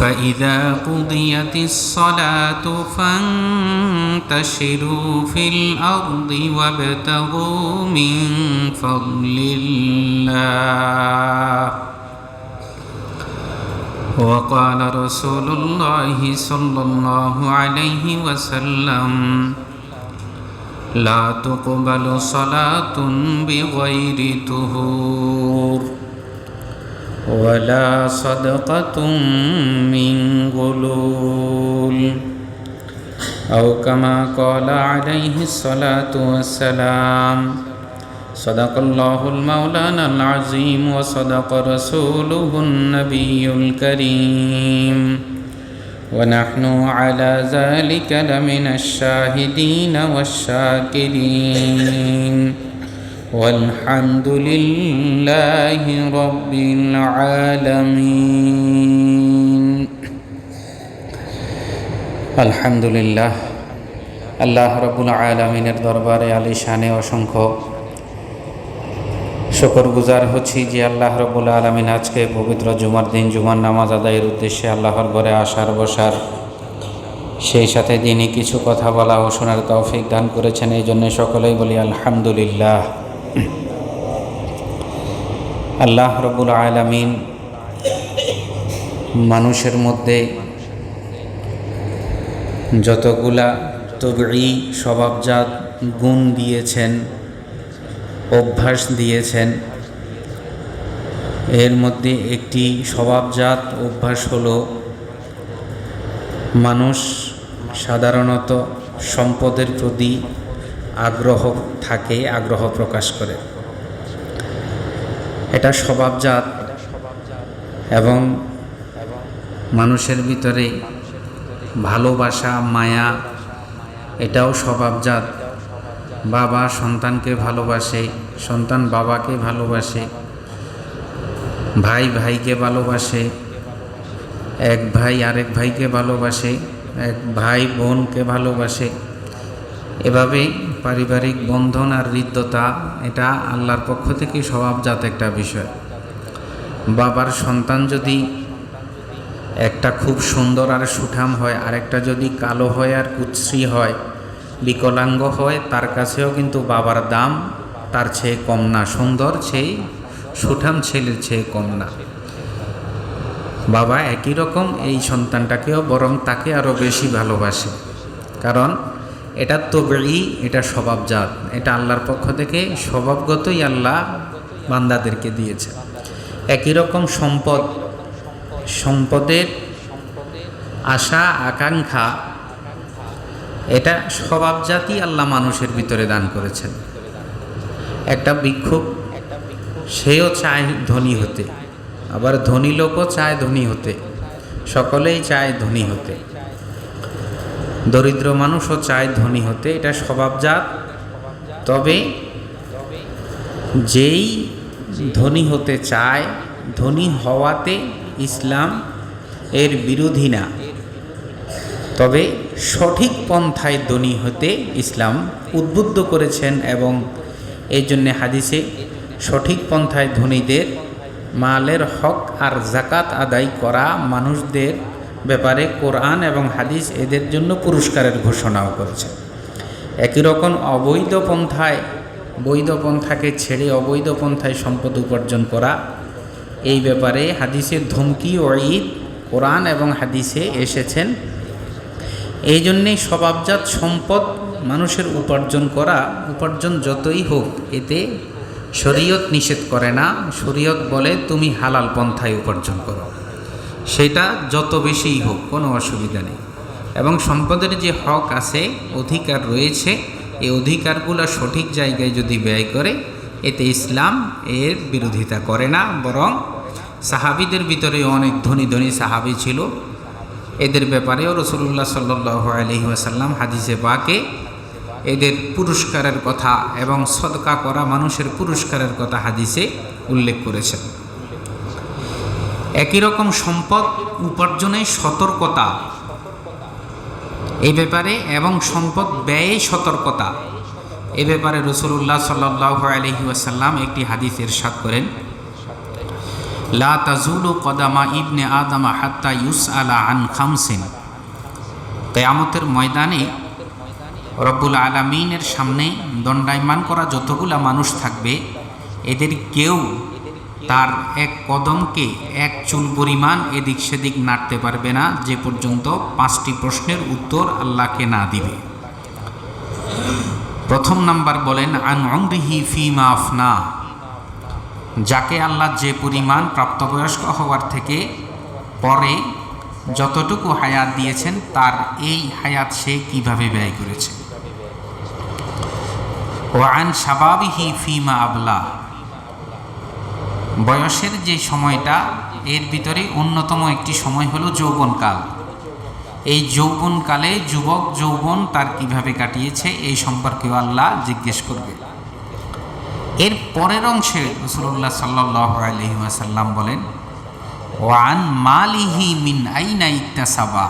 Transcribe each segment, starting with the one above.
فإذا قضيت الصلاة فانتشروا في الأرض وابتغوا من فضل الله. وقال رسول الله صلى الله عليه وسلم لا تقبل صلاة بغير طهور. ولا صدقة من غلول. أو كما قال عليه الصلاة والسلام صدق الله المولانا العظيم وصدق رسوله النبي الكريم. ونحن على ذلك لمن الشاهدين والشاكرين. والحمد لله رب العالمين الحمد لله আল্লাহ রবুল আলমিনের দরবারে আলী শানে অসংখ্য শকর গুজার হচ্ছি যে আল্লাহ রবুল আলমিন আজকে পবিত্র জুমার দিন জুমার নামাজ আদায়ের উদ্দেশ্যে আল্লাহর ঘরে আসার বসার সেই সাথে দিনই কিছু কথা বলা ও শোনার তৌফিক দান করেছেন এই জন্য সকলেই বলি আলহামদুলিল্লাহ আল্লাহ রবুল আলমিন মানুষের মধ্যে যতগুলা তবি স্বভাবজাত গুণ দিয়েছেন, অভ্যাস দিয়েছেন, এর মধ্যে একটি স্বভাবজাত অভ্যাস হলো মানুষ সাধারণত সম্পদের প্রতি আগ্রহ থাকে, আগ্রহ প্রকাশ করে। এটা স্বভাবজাত এবং মানুষের ভিতরে ভালোবাসা, মায়া, এটাও স্বভাবজাত। বাবা সন্তানকে ভালোবাসে, সন্তান বাবাকে ভালোবাসে, ভাই ভাইকে ভালোবাসে, এক ভাই আরেক ভাইকে ভালোবাসে, এক ভাই বোনকে ভালোবাসে। এভাবে পারিবারিক বন্ধন আর হৃদ্যতা, এটা আল্লাহর পক্ষ থেকে স্বভাবজাত একটা বিষয়। বাবার সন্তান যদি একটা খুব সুন্দর আর সুঠাম হয়, আরেকটা যদি কালো হয় আর কুৎসি হয়, বিকলাঙ্গ হয়, তার কাছেও কিন্তু বাবার দাম তার চেয়ে কম না, সুন্দর সেই সুঠাম ছেলের চেয়ে কম না। বাবা একই রকম এই সন্তানটাকেও বরং তাকে আরও বেশি ভালোবাসে। কারণ এটা তবেই এটা স্বভাবজাত। এটা আল্লাহর পক্ষ থেকে স্বভাবগতই আল্লাহ বান্দাদেরকে দিয়েছে। একই রকম সম্পদ, সম্পদের আশা, আকাঙ্ক্ষা, এটা স্বভাবজাতই আল্লাহ মানুষের ভিতরে দান করেছেন। একটা বিক্ষোভ সেও চায় ধনী হতে। আবার ধনী লোকও চায় ধনী হতে। সকলেই চায় ধনী হতে। দরিদ্র মানুষও চায় ধনী হতে, এটা স্বভাবজাত তবে যেই ধনী হতে চায়, ধনী হওয়াতে ইসলাম এর বিরোধী না। তবে সঠিক পন্থায় ধনী হতে ইসলাম উদ্বুদ্ধ করেছেন এবং এই জন্যে হাদিসে সঠিক পন্থায় ধনীদের মালের হক আর জাকাত আদায় করা মানুষদের ব্যাপারে কোরআন এবং হাদিস এদের জন্য পুরস্কারের ঘোষণাও করেছে। একই রকম অবৈধ পন্থায়, বৈধ পন্থাকে ছেড়ে অবৈধ পন্থায় সম্পদ উপার্জন করা, এই ব্যাপারে হাদিসের ধমকি ও ঈদ কোরআন এবং হাদিসে এসেছেন। এই জন্যেই স্বভাবজাত সম্পদ মানুষের উপার্জন করা, উপার্জন যতই হোক, এতে শরীয়ত নিষেধ করে না। শরীয়ত বলে, তুমি হালাল পন্থায় উপার্জন করো। সেটা যত বেশিই হোক, কোনো অসুবিধা নেই। এবং সম্পদের যে হক আছে, অধিকার রয়েছে, এই অধিকারগুলো সঠিক জায়গায় যদি ব্যয় করে, এতে ইসলাম এর বিরোধিতা করে না, বরং সাহাবিদের ভিতরে অনেক ধনী ধনী সাহাবি ছিল। এদের ব্যাপারেও রসুল্লাহ সাল্লাহ আলহি আসাল্লাম হাদিসে বাকে এদের পুরস্কারের কথা এবং সদকা করা মানুষের পুরস্কারের কথা হাদিসে উল্লেখ করেছেন। একই রকম সম্পদ, উপার্জনে সতর্কতা। এই ব্যাপারে এবং সম্পদ ব্যয়ে সতর্কতা। এ ব্যাপারে রসুল্লাহ সাল্লাহ আলহি আসাল্লাম একটি হাদিস এরশাদ করেন। লা কদামা ইবনে আদামা হাত্তা ইউস আলা আন খামসিন। কেয়ামতের ময়দানে রব্বুল আলমিনের সামনে দণ্ডায়মান করা যতগুলা মানুষ থাকবে, এদের কেউ তার এক কদমকে এক চুল পরিমাণ এদিক সেদিক নাড়তে পারবে না, যে পর্যন্ত পাঁচটি প্রশ্নের উত্তর আল্লাহকে না দিবে। প্রথম নাম্বার বলেন, আন অংরিহি ফি মাফনা যাকে আল্লাহ যে পরিমাণ প্রাপ্তবয়স্ক হওয়ার থেকে পরে যতটুকু হায়াত দিয়েছেন, তার এই হায়াত সে কীভাবে ব্যয় করেছে? ও আন সাবাবিহি ফিমা আবলা। বয়সের যে সময়টা, এর ভিতরে অন্যতম একটি সময় হলো যৌবনকাল। এই যৌবনকালে যুবক যৌবন তার কীভাবে কাটিয়েছে, এই সম্পর্কেও আল্লাহ জিজ্ঞেস করবে। এর পরের অংশে রসুল্লাহ সাল্লাহ আলহিমাসাল্লাম বলেন, ওয়ান মালিহি মিন আইনা ইত্তাসাবা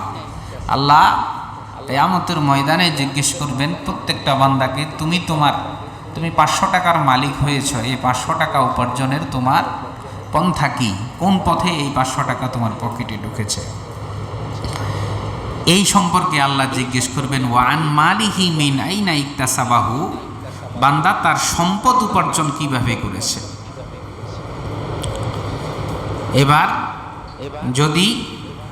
আল্লাহ কেয়ামতের ময়দানে জিজ্ঞেস করবেন, প্রত্যেকটা বান্দাকে তুমি তোমার তুমি পাঁচশো টাকার মালিক হয়েছ, এই পাঁচশো টাকা উপার্জনের তোমার পন্থা কি? কোন পথে এই পাঁচশো টাকা তোমার পকেটে ঢুকেছে? এই সম্পর্কে আল্লাহ জিজ্ঞেস করবেন, ওয়ান মালিহি মিন আইনা ইত্তাসাবাহু বান্দা তার সম্পদ উপার্জন কীভাবে করেছে? এবার যদি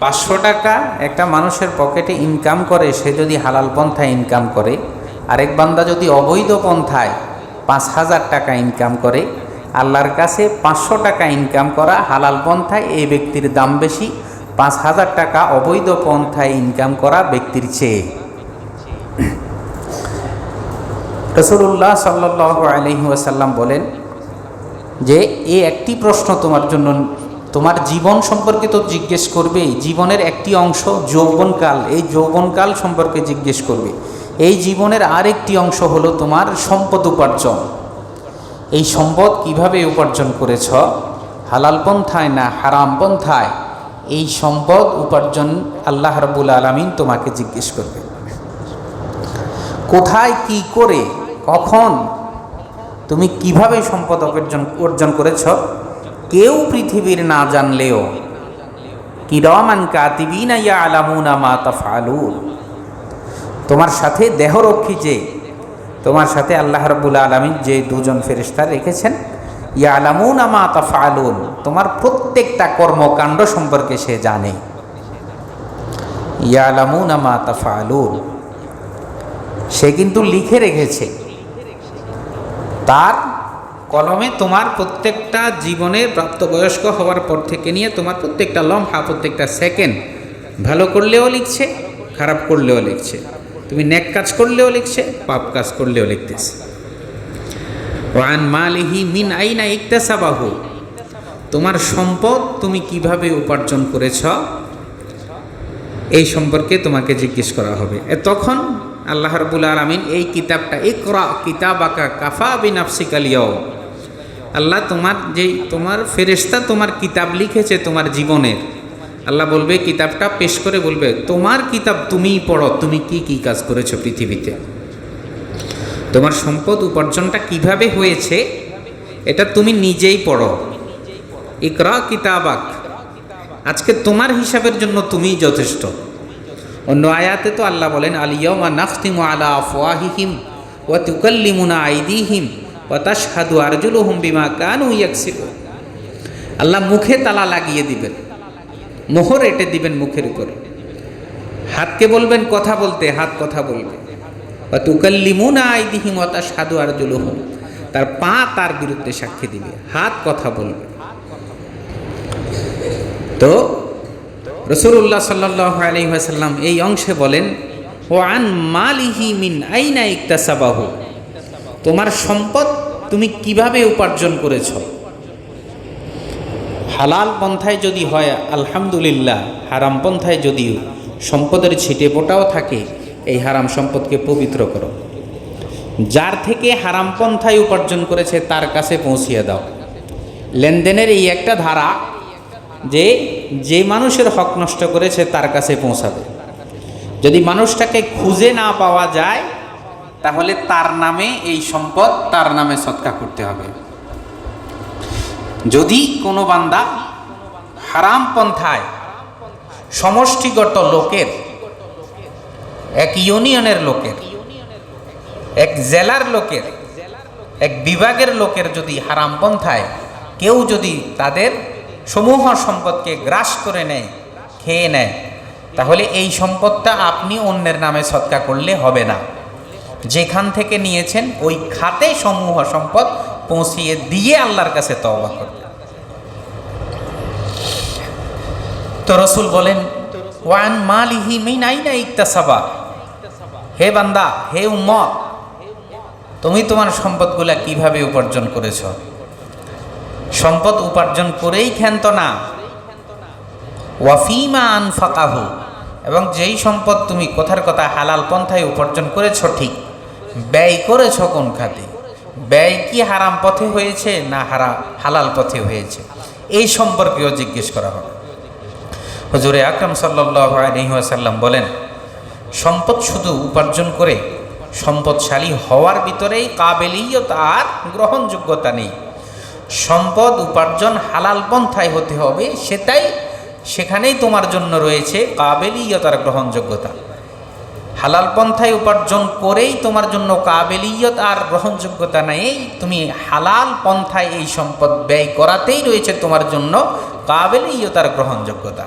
পাঁচশো টাকা একটা মানুষের পকেটে ইনকাম করে, সে যদি হালাল পন্থায় ইনকাম করে, আরেক বান্দা যদি অবৈধ পন্থায় পাঁচ হাজার টাকা ইনকাম করে। আল্লাহর কাছে পাঁচশো টাকা ইনকাম করা হালাল পন্থায় এই ব্যক্তির দাম বেশি। পাঁচ হাজার টাকা অবৈধ পন্থায় ইনকাম করা ব্যক্তির চেয়ে। রসুল্লাহ সাল্লাহ আলহি আসাল্লাম বলেন যে এই একটি প্রশ্ন তোমার জন্য, তোমার জীবন সম্পর্কে তো জিজ্ঞেস করবে জীবনের একটি অংশ যৌবনকাল, এই যৌবনকাল সম্পর্কে জিজ্ঞেস করবে। এই জীবনের আরেকটি অংশ হলো তোমার সম্পদ উপার্জন। এই সম্পদ কীভাবে উপার্জন করেছ? হালাল পন্থায় না হারাম পন্থায়? এই সম্পদ উপার্জন আল্লাহ রবুল আলমিন তোমাকে জিজ্ঞেস করবে। কোথায় কি করে, কখন, তুমি কীভাবে সম্পদ অর্জন অর্জন করেছ? কেউ পৃথিবীর না জানলেও। কিরমান কাতিবিনা ইয়া আলামুনা মা তাফালুন তোমার সাথে দেহরক্ষী যে, তোমার সাথে আল্লাহ রবুল আলমিন যে দুজন ফেরিস্তা রেখেছেন ইয়া আলামুনা মা তাফালুন তোমার প্রত্যেকটা কর্মকাণ্ড সম্পর্কে সে জানে। ইয়া আলামুনা মা তাফালুন সে কিন্তু লিখে রেখেছে। তার কলমে তোমার প্রত্যেকটা জীবনের প্রাপ্তবয়স্ক হওয়ার পর থেকে নিয়ে তোমার প্রত্যেকটা লম্হা, প্রত্যেকটা সেকেন্ড ভালো করলেও লিখছে, খারাপ করলেও লিখছে। তুমি নেক কাজ করলেও লিখছে, পাপ কাজ করলেও লিখতেছে। ওয়ান মালিহি মিন আইনা ইকতাসাবাহু। তোমার সম্পদ তুমি কীভাবে উপার্জন করেছ? এই সম্পর্কে তোমাকে জিজ্ঞেস করা হবে। তখন আল্লাহ রবুল আলমিন এই কিতাবটা, ইকরা কিতাব আঁকা কাফা বিন আফসিকালিয়াও আল্লাহ তোমার যেই, তোমার ফেরেস্তা তোমার কিতাব লিখেছে তোমার জীবনের আল্লাহ বলবে, কিতাবটা পেশ করে বলবে, তোমার কিতাব তুমিই পড়ো, তুমি কি কি কাজ করেছ পৃথিবীতে? তোমার সম্পদ উপার্জনটা কীভাবে হয়েছে, এটা তুমি নিজেই পড়ো। ইকরা কিতাবাক, আজকে তোমার হিসাবের জন্য তুমিই যথেষ্ট। অন্য আয়াতে তো আল্লাহ বলেন আলিয়মা নাখতিমু আলা আফওয়াহিহিম ওয়া তুকাল্লিমুনা আইদিহিম ওয়া তাশহাদু আরজুলুহুম বিমা কানু ইয়াকসিবুন। আল্লাহ মুখে তালা লাগিয়ে দিবেন। মোহর এটে দিবেন মুখের উপরে। হাতকে বলবেন কথা বলতে, হাত কথা বলবে। তুকাল্লিমুনা আইদিহিম ওয়া তাশহাদু আরজুলুহুম। তার পা তার বিরুদ্ধে সাক্ষী দিবে, হাত কথা বলবে। তো রসুল্লাহ সাল্লাহ আলহিহাসাল্লাম এই অংশে বলেন ও আন মালিহি মিন আইনা ইকতাসাবাহ। তোমার সম্পদ তুমি কীভাবে উপার্জন করেছ? হালাল পন্থায় যদি হয়, আলহামদুলিল্লাহ, হারাম পন্থায় যদি সম্পদের ছিটে পোটাও থাকে, এই হারাম সম্পদকে পবিত্র করো। যার থেকে হারাম পন্থায় উপার্জন করেছে, তার কাছে পৌঁছিয়ে দাও। লেনদেনের এই একটা ধারা যে যে মানুষের হক নষ্ট করেছে, তার কাছে পৌঁছাবে। যদি মানুষটাকে খুঁজে না পাওয়া যায়, তাহলে তার নামে এই সম্পদ, তার নামে সৎকা করতে হবে। যদি কোনো বান্দা হারাম পন্থায় সমষ্টিগত লোকের, এক ইউনিয়নের লোকের, এক জেলার লোকের, এক বিভাগের লোকের যদি হারাম পন্থায়, কেউ যদি তাদের সমূহ সম্পদকে গ্রাস করে নেয়, খেয়ে নেয়, তাহলে এই সম্পদটা আপনি অন্যের নামে সৎকা করলে হবে না। যেখান থেকে নিয়েছেন ওই খাতে সমূহ সম্পদ পৌঁছিয়ে দিয়ে আল্লাহর কাছে তওবা করবে। তো রসুল বলেন, ওয়ান মালিহি মিন আইনা ইকতাসাবা? হে বান্দা, হে উম্মত, তুমি তোমার সম্পদগুলা কীভাবে উপার্জন করেছ? সম্পদ উপার্জন করেই ক্ষান্ত না। ওয়াফিমা আনফাকাহু, এবং যেই সম্পদ তুমি কথার কথা হালাল পন্থায় উপার্জন করেছ ঠিক, ব্যয় করেছ কোন খাতে? ব্যয় কি হারাম পথে হয়েছে না হারা, হালাল পথে হয়েছে? এই সম্পর্কেও জিজ্ঞেস করা হবে। হজুরে আকরম সাল্লাসাল্লাম বলেন, সম্পদ শুধু উপার্জন করে সম্পদশালী হওয়ার ভিতরেই কাবেলিয়ত আর গ্রহণযোগ্যতা নেই। সম্পদ উপার্জন হালাল পন্থায় হতে হবে, সেটাই সেখানেই তোমার জন্য রয়েছে কাবেলিয়তার গ্রহণযোগ্যতা। হালাল পন্থায় উপার্জন করেই তোমার জন্য কাবেলিয়ত আর গ্রহণযোগ্যতা নেই। তুমি হালাল পন্থায় এই সম্পদ ব্যয় করাতেই রয়েছে তোমার জন্য কাবেলিয়তার গ্রহণযোগ্যতা।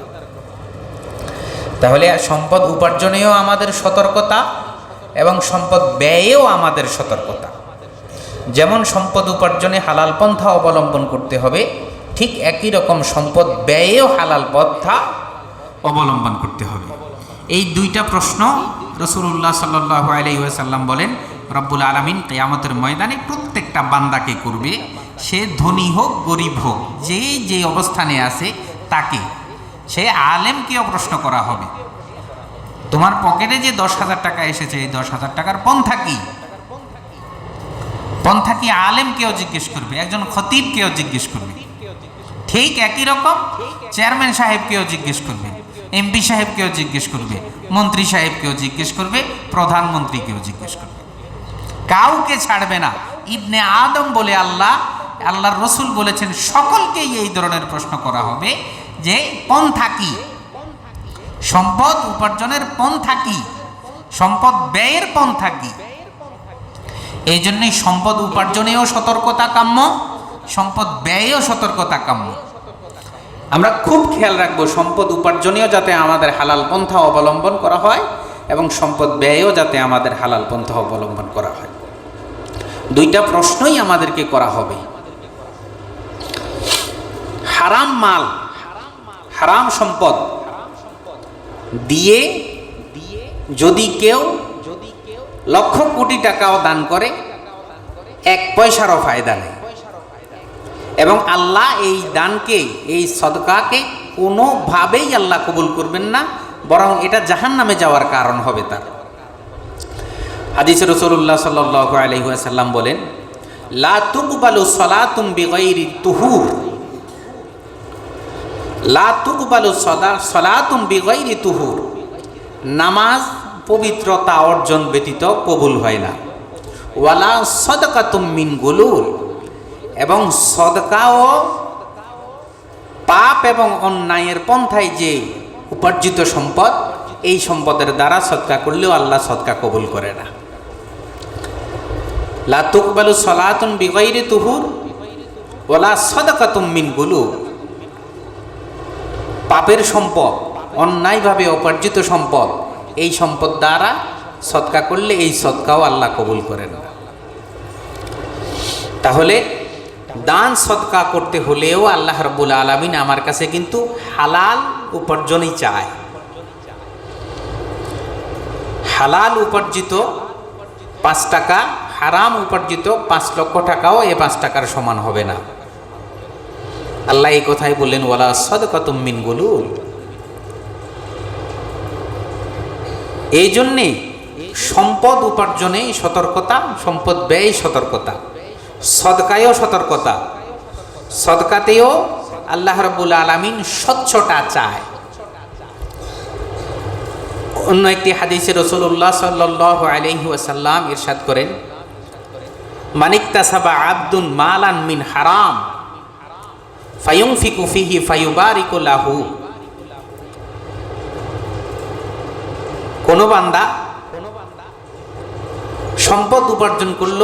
তাহলে সম্পদ উপার্জনেও আমাদের সতর্কতা এবং সম্পদ ব্যয়েও আমাদের সতর্কতা। যেমন সম্পদ উপার্জনে হালাল পন্থা অবলম্বন করতে হবে, ঠিক একই রকম সম্পদ ব্যয়েও হালাল পন্থা অবলম্বন করতে হবে। এই দুইটা প্রশ্ন রসুল্লাহ সাল্লাহ আলাইসাল্লাম বলেন, রব্বুল আলমিন কেয়ামতের ময়দানে প্রত্যেকটা বান্দাকে করবে। সে ধনী হোক, গরিব হোক যে যে অবস্থানে আছে তাকে। সে আলেমকেও প্রশ্ন করা হবে। তোমার পকেটে যে দশ হাজার টাকা এসেছে, এই দশ হাজার টাকার পন্থা কি? পন্থা কি আলেমকেও জিজ্ঞেস করবে? একজন খতিবকেও জিজ্ঞেস করবে। ঠিক একই রকম চেয়ারম্যান সাহেবকেও জিজ্ঞেস করবে। এমপি সাহেবকেও জিজ্ঞেস করবে, মন্ত্রী সাহেবকেও জিজ্ঞেস করবে প্রধানমন্ত্রীকেও জিজ্ঞেস করবে। কাউকে ছাড়বে না। ইবনে আদম বলে আল্লাহ, আল্লাহর রসুল বলেছেন, সকলকেই এই ধরনের প্রশ্ন করা হবে যে, পন্থা কি? সম্পদ উপার্জনের পন্থা কি? সম্পদ ব্যয়ের পন্থা কি? এই জন্যই সম্পদ উপার্জনেও সতর্কতা কাম্য সম্পদ ব্যয়েও সতর্কতা কাম্য আমরা খুব খেয়াল রাখব সম্পদ উপার্জনেও যাতে আমাদের হালাল পন্থা অবলম্বন করা হয় এবং সম্পদ ব্যয়েও যাতে আমাদের হালাল পন্থা অবলম্বন করা হয়। দুইটা প্রশ্নই আমাদেরকে করা হবে। হারাম মাল, হারাম সম্পদ দিয়ে যদি কেউ লক্ষ কোটি টাকাও দান করে, এক পয়সারও ফায়দা নেই। এবং আল্লাহ এই দানকে, এই সদকাকে কোনোভাবেই আল্লাহ কবুল করবেন না, বরং এটা জাহান নামে যাওয়ার কারণ হবে তার। হাদিস রসুল্লাহ সাল্লাহ বলেন, লা সলাতুম বিগৈরি তুহুর। লা সদা সলাতুম বিগৈরি তুহুর। নামাজ পবিত্রতা অর্জন ব্যতীত কবুল হয় না। ওয়ালা সদকাতুম মিন গুলুল। এবং সদকাও পাপ এবং অন্যায়ের পন্থায় যে উপার্জিত সম্পদ, এই সম্পদের দ্বারা সৎকা করলেও আল্লাহ সৎকা কবুল করে না। লা তুকবালু সলাতুন বিগৈরি তুহুর ওলা সদকাতুম মিন গুলু পাপের সম্পদ, অন্যায়ভাবে উপার্জিত সম্পদ, এই সম্পদ দ্বারা সৎকা করলে এই সৎকাও আল্লাহ কবুল করেন না। তাহলে দান সৎকা করতে হলেও আল্লাহ রব্বুল আলমিন আমার কাছে কিন্তু হালাল উপার্জনই চায়। হালাল উপার্জিত পাঁচ টাকা, হারাম উপার্জিত পাঁচ লক্ষ টাকাও এ পাঁচ টাকার সমান হবে না। আল্লাহ এই কথাই বললেন, ওয়ালা সদকাতুম মিন গুলুল। এই জন্যে সম্পদ উপার্জনে সতর্কতা, সম্পদ ব্যয় সতর্কতা। সদকায়ও সতর্কতা। সদকাতেও আল্লাহ রবুল আলমিন স্বচ্ছতা চায়। অন্য একটি হাদিসে রসুল্লাহ সাল্লাহ আলহি ওয়াসাল্লাম ইরশাদ করেন, মানিকতাসাবা আব্দুন মালান মিন হারাম ফায়ুং ফিকু ফিহি ফায়ুবারিকুল্লাহু কোনো বান্দা সম্পদ উপার্জন করল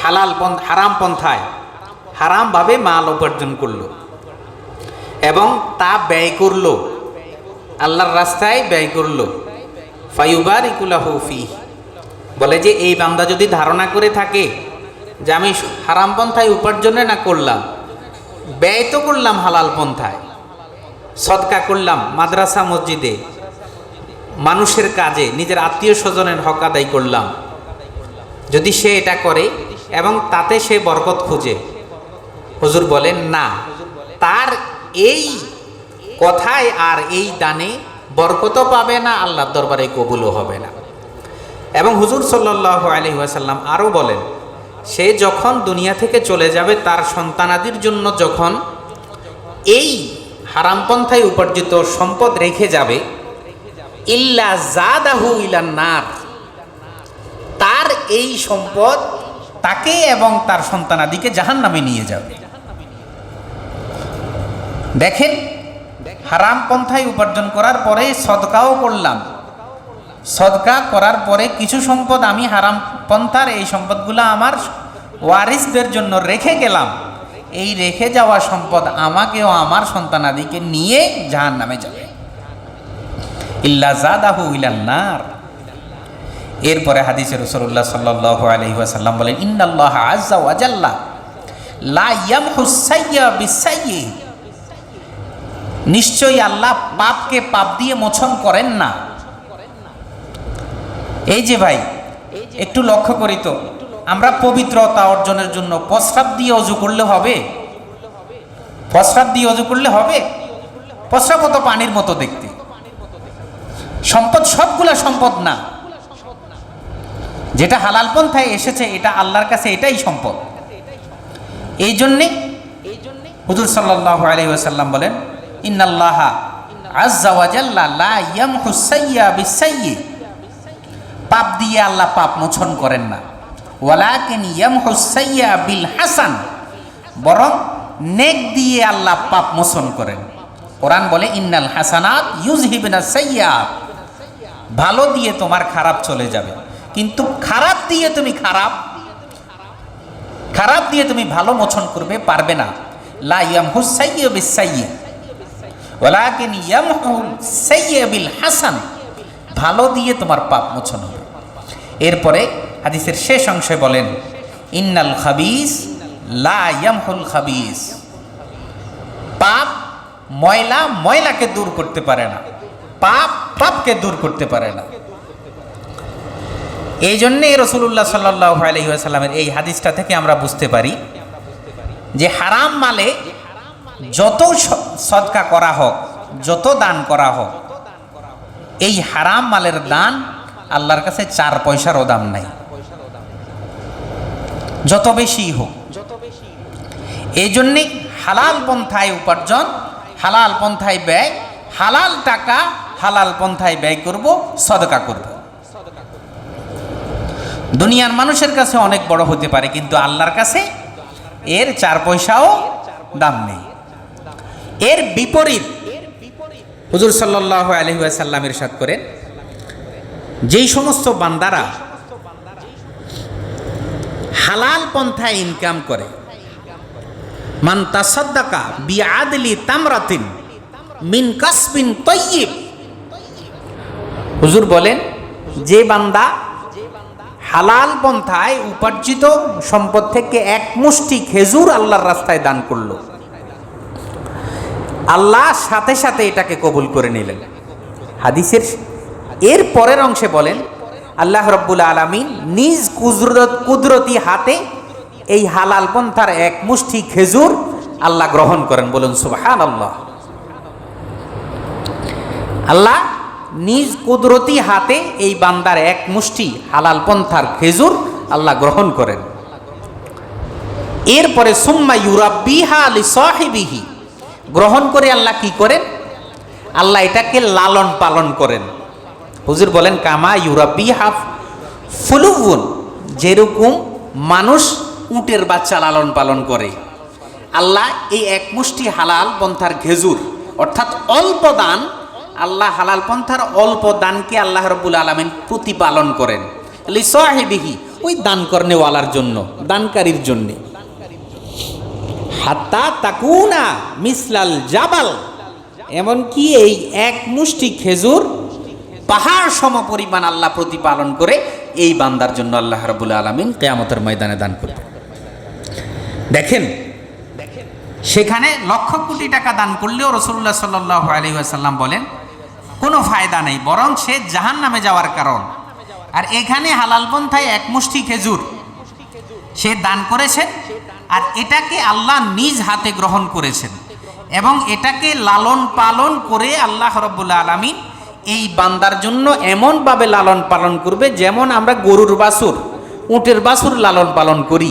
হালাল পন্থ হারাম পন্থায়, হারামভাবে মাল উপার্জন করল এবং তা ব্যয় করল। আল্লাহর রাস্তায় ব্যয় করল। ফাইবার ইকুলাহু ফি বলে যে, এই বান্দা যদি ধারণা করে থাকে যে আমি হারাম পন্থায় উপার্জনে না করলাম, ব্যয় তো করলাম হালাল পন্থায়, সদকা করলাম মাদ্রাসা, মসজিদে, মানুষের কাজে, নিজের আত্মীয় স্বজনের হক আদায় করলাম। যদি সে এটা করে এবং তাতে সে বরকত খুঁজে। হুজুর বলেন, না, তার এই কথায় আর এই দানে বরকতও পাবে না, আল্লাহর দরবারে কবুলও হবে না। এবং হুজুর সাল্লাহ আলহিহাসাল্লাম আরও বলেন, সে যখন দুনিয়া থেকে চলে যাবে, তার সন্তানাদির জন্য যখন এই হারামপন্থায় উপার্জিত সম্পদ রেখে যাবে, ইল্লা জাদাহু ইলান্নার তার এই সম্পদ তাকে এবং তার সন্তানাদিকে জাহান নামে নিয়ে যাবে দেখেন, হারাম পন্থায় উপার্জন করার পরে সদকাও করলাম। সদকা করার পরে কিছু সম্পদ আমি হারাম পন্থার এই সম্পদগুলো আমার ওয়ারিসদের জন্য রেখে গেলাম। এই রেখে যাওয়া সম্পদ আমাকেও আমার সন্তানাদিকে নিয়ে জাহান নামে যাবে। ইল্লা জাদাহু ইলান্নার এরপরে হাদিসে রসুল্লাহ সাল্লাহ আলহিহাসাল্লাম বলেন, ইন্নাল্লাহ আজ্জা ওয়াজাল্লাহ লা ইয়ামহু সাইয়্যা নিশ্চয়ই আল্লাহ পাপকে পাপ দিয়ে মোছন করেন না। এই যে ভাই, একটু লক্ষ্য করি তো, আমরা পবিত্রতা অর্জনের জন্য প্রস্রাব দিয়ে অজু করলে হবে? প্রস্রাব দিয়ে অজু করলে হবে? প্রস্রাব তো পানির মতো দেখতে। সম্পদ সবগুলা সম্পদ না। যেটা হালাল পন্থায় এসেছে, এটা আল্লাহর কাছে এটাই সম্পদ। এই জন্যে হুজুর সাল্লাহ আলহি আসাল্লাম বলেন, ইন্নাল্লাহা পাপ দিয়ে আল্লাহ পাপ মোচন করেন না। ওয়ালাকিন ইয়ামহু সাইয়্যা বিল হাসান। বরং নেক দিয়ে আল্লাহ পাপ মোচন করেন। কোরআন বলে, ইন্নাল হাসানাত ইউজহিবিনা সাইয়্যাত। ভালো দিয়ে তোমার খারাপ চলে যাবে। কিন্তু খারাপ দিয়ে তুমি খারাপ খারাপ দিয়ে তুমি ভালো মোচন করবে, পারবে না। লা ইয়ামহু সাইয়্যা বিসাইয়্যি ওলাকিন হাসান ভালো দিয়ে তোমার পাপ মোচন হবে। এরপরে হাদিসের শেষ অংশে বলেন, ইন্নাল খাবিস লা ইয়ামহুল খাবিস। পাপ ময়লা ময়লাকে দূর করতে পারে না। পাপ পাপকে দূর করতে পারে না। এই জন্যে রসুল্লাহ সাল্লাহ আলহিহাসাল্লামের এই হাদিসটা থেকে আমরা বুঝতে পারি যে হারাম মালে যত সদকা করা হোক, যত দান করা হোক, এই হারাম মালের দান আল্লাহর কাছে চার পয়সারও দাম নাই। যত বেশি হোক। এই জন্যে হালাল পন্থায় উপার্জন, হালাল পন্থায় ব্যয়, হালাল টাকা, হালাল পন্থায় ব্যয় করব, সদকা করব। দুনিয়ার মানুষের কাছে অনেক বড় হতে পারে, কিন্তু আল্লাহর কাছে এর চার পয়সাও দাম নেই। এর বিপরীত, হুজুর সাল্লাহ আলহিসাল্লামের সাথ করেন, যেই সমস্ত বান্দারা হালাল পন্থায় ইনকাম করে, মান তাসাদ্দাকা বিআদলি তামরাতিন মিন কাসবিন তৈয়িব। হুজুর বলেন, যে বান্দা হালাল পন্থায় উপার্জিত সম্পদ থেকে এক মুষ্টি খেজুর আল্লাহর রাস্তায় দান করল। আল্লাহ সাথে সাথে এটাকে কবুল করে নিলেন। হাদিসের এর পরের অংশে বলেন, আল্লাহ রব্বুল আলমিন নিজ কুদরত কুদরতি হাতে এই হালাল পন্থার এক মুষ্টি খেজুর আল্লাহ গ্রহণ করেন। বলুন সুবাহান আল্লাহ আল্লাহ নিজ কুদরতি হাতে এই বান্দার এক মুষ্টি হালাল পন্থার খেজুর আল্লাহ গ্রহণ করেন। এরপরে সুম্মা ইউরাব্বিহা আলি সাহিবিহি গ্রহণ করে আল্লাহ কি করেন? আল্লাহ এটাকে লালন পালন করেন। হুজুর বলেন, কামা ইউরাব্বিহা ফুলুবুন যেরকম মানুষ উটের বাচ্চা লালন পালন করে। আল্লাহ এই এক মুষ্টি হালাল পন্থার খেজুর, অর্থাৎ অল্প দান আল্লাহ হালাল পন্থার অল্প দানকে আল্লাহ রব্বুল আলমিন প্রতিপালন করেন। লিসাহেবিহি ওই দান কর্নেওয়ালার জন্য, দানকারীর জন্যে। হাত্তা তাকুনা মিসলাল জাবাল, এমনকি এই এক মুষ্টি খেজুর পাহাড় সম পরিমাণ আল্লাহ প্রতিপালন করে এই বান্দার জন্য আল্লাহ রবুল আলমিন কেয়ামতের ময়দানে দান করবে। দেখেন, সেখানে লক্ষ কোটি টাকা দান করলেও রসুল্লাহ সাল্লাহ আলী আসাল্লাম বলেন কোনো ফায়দা নেই, বরং সে জাহান নামে যাওয়ার কারণ। আর এখানে হালাল পন্থায় এক মুষ্টি খেজুর। সে দান করেছেন, আর এটাকে আল্লাহ নিজ হাতে গ্রহণ করেছেন। এবং এটাকে লালন পালন করে আল্লাহ রব্বুল্লা আলমিন এই বান্দার জন্য এমনভাবে লালন পালন করবে যেমন আমরা গরুর বাছুর, উটের বাছুর লালন পালন করি।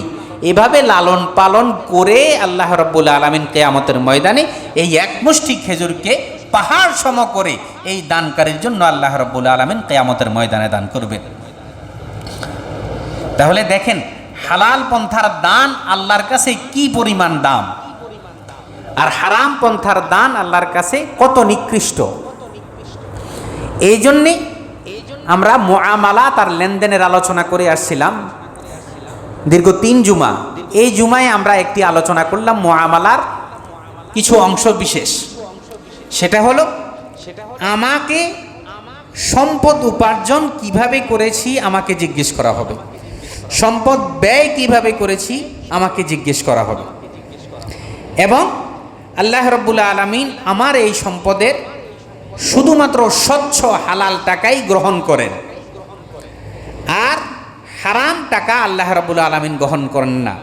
এভাবে লালন পালন করে আল্লাহ রব্বুল আলমিন কেয়ামতের ময়দানে এই এক মুষ্টি খেজুরকে পাহাড় সম করে এই দানকারীর জন্য আল্লাহ রব্বুল আলমিন কেয়ামতের ময়দানে দান করবেন তাহলে দেখেন, হালাল পন্থার দান আল্লাহর কাছে কি পরিমাণ দাম? আর হারাম পন্থার দান আল্লাহর কাছে কত নিকৃষ্ট? এই জন্যে আমরা মোয়ামালা তার লেনদেনের আলোচনা করে আসছিলাম দীর্ঘ তিন জুমা। এই জুমায় আমরা একটি আলোচনা করলাম মোয়ামালার কিছু অংশ বিশেষ। সেটা হলো আমাকে সম্পদ উপার্জন কীভাবে করেছি আমাকে জিজ্ঞেস করা হবে। সম্পদ ব্যয় কীভাবে করেছি আমাকে জিজ্ঞেস করা হবে। এবং আল্লাহ রব্বুল্লা আলমিন আমার এই সম্পদের শুধুমাত্র স্বচ্ছ হালাল টাকাই গ্রহণ করেন। আর হারাম টাকা আল্লাহ রব্বুল আলমিন গ্রহণ করেন না।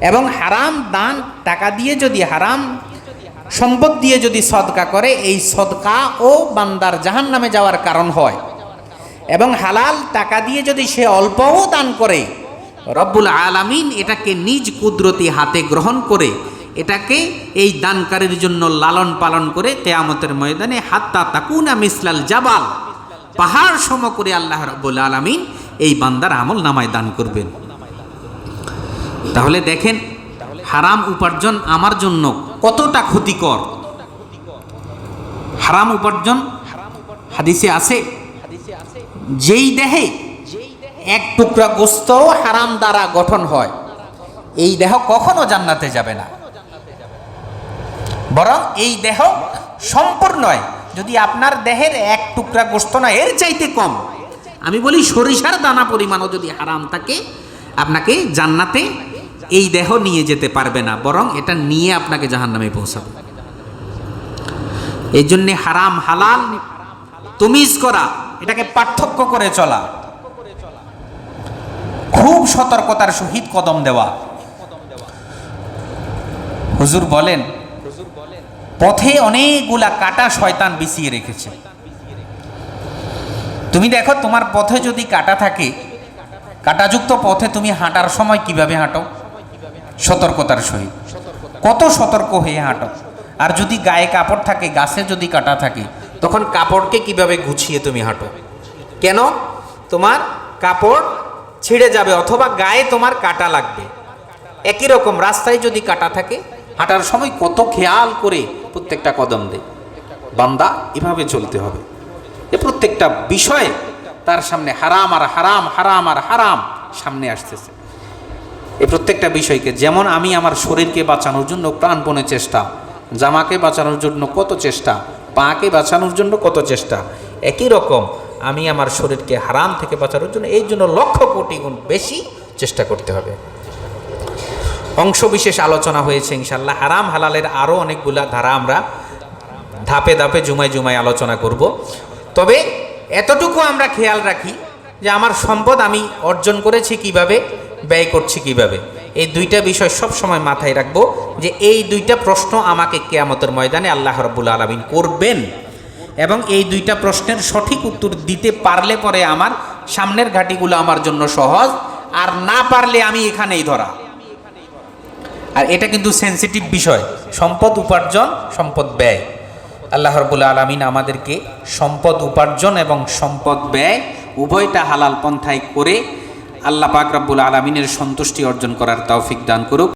এবং হারাম দান টাকা দিয়ে যদি হারাম সম্পদ দিয়ে যদি সদকা করে, এই সদকা ও বান্দার জাহান নামে যাওয়ার কারণ হয়। এবং হালাল টাকা দিয়ে যদি সে অল্পও দান করে, রব্বুল আলামিন এটাকে নিজ কুদরতি হাতে গ্রহণ করে, এটাকে এই দানকারীর জন্য লালন পালন করে কেয়ামতের ময়দানে, হাত্তা তাকুনা মিসলাল জাবাল, পাহাড় সম করে আল্লাহ রব্বুল আলামিন এই বান্দার আমল নামায় দান করবেন। তাহলে দেখেন হারাম উপার্জন আমার জন্য কতটা ক্ষতিকর? হারাম উপার্জন হাদিসে আছে, যেই দেহে এক টুকরা গোস্ত হারাম দ্বারা গঠন হয়, এই দেহ কখনো জান্নাতে যাবে না। বরং এই দেহ সম্পূর্ণ যদি আপনার দেহের এক টুকরা গোস্ত না, এর চাইতে কম। আমি বলি সরিষার দানা পরিমাণও যদি হারাম থাকে, আপনাকে জান্নাতে এই দেহ নিয়ে যেতে পারবে না, বরং এটা নিয়ে আপনাকে জাহান্নামে পৌঁছাবে। এই জন্যে হারাম হালাল তুমিজ করা, এটাকে পার্থক্য করে চলা। খুব সতর্কতার সহিত কদম দেওয়া। হুজুর বলেন, পথে অনেকগুলা কাটা শয়তান বিছিয়ে রেখেছে। তুমি দেখো, তোমার পথে যদি কাটা থাকে, কাটাযুক্ত পথে তুমি হাঁটার সময় কীভাবে হাঁটো? সতর্কতার সহিত। কত সতর্ক হয়ে হাঁটো। আর যদি গায়ে কাপড় থাকে, গাছে যদি কাটা থাকে, তখন কাপড়কে কীভাবে গুছিয়ে তুমি হাঁটো? কেন? তোমার কাপড় ছিঁড়ে যাবে অথবা গায়ে তোমার কাটা লাগবে। একই রকম রাস্তায় যদি কাটা থাকে, হাঁটার সময় কত খেয়াল করে প্রত্যেকটা কদম দে। বান্দা, এভাবে চলতে হবে। এ প্রত্যেকটা বিষয় তার সামনে হারাম আর হারাম হারাম আর হারাম সামনে আসতেছে। এই প্রত্যেকটা বিষয়কে, যেমন আমি আমার শরীরকে বাঁচানোর জন্য প্রাণপণে চেষ্টা, জামাকে বাঁচানোর জন্য কত চেষ্টা, পাকে বাঁচানোর জন্য কত চেষ্টা, একই রকম আমি আমার শরীরকে হারাম থেকে বাঁচানোর জন্য এই জন্য লক্ষ কোটি গুণ বেশি চেষ্টা করতে হবে। অংশ বিশেষ আলোচনা হয়েছে ইনশাল্লাহ হারাম হালালের আরও অনেকগুলা ধারা আমরা ধাপে ধাপে জুমায় জুমায় আলোচনা করব। তবে এতটুকু আমরা খেয়াল রাখি যে আমার সম্পদ আমি অর্জন করেছি কীভাবে ব্যয় করছি কীভাবে? এই দুইটা বিষয় সব সময় মাথায় রাখব যে এই দুইটা প্রশ্ন আমাকে কেয়ামতের ময়দানে আল্লাহ রব্বুল আলমিন করবেন এবং এই দুইটা প্রশ্নের সঠিক উত্তর দিতে পারলে পরে আমার সামনের ঘাটিগুলো আমার জন্য সহজ, আর না পারলে আমি এখানেই ধরা। আর এটা কিন্তু সেন্সিটিভ বিষয়। সম্পদ উপার্জন, সম্পদ ব্যয়। আল্লাহ রবুল আলমিন আমাদেরকে সম্পদ উপার্জন এবং সম্পদ ব্যয় উভয়টা হালাল পন্থায় করে আল্লাহ পাক রাব্বুল আলমিনের সন্তুষ্টি অর্জন করার তৌফিক দান করুক।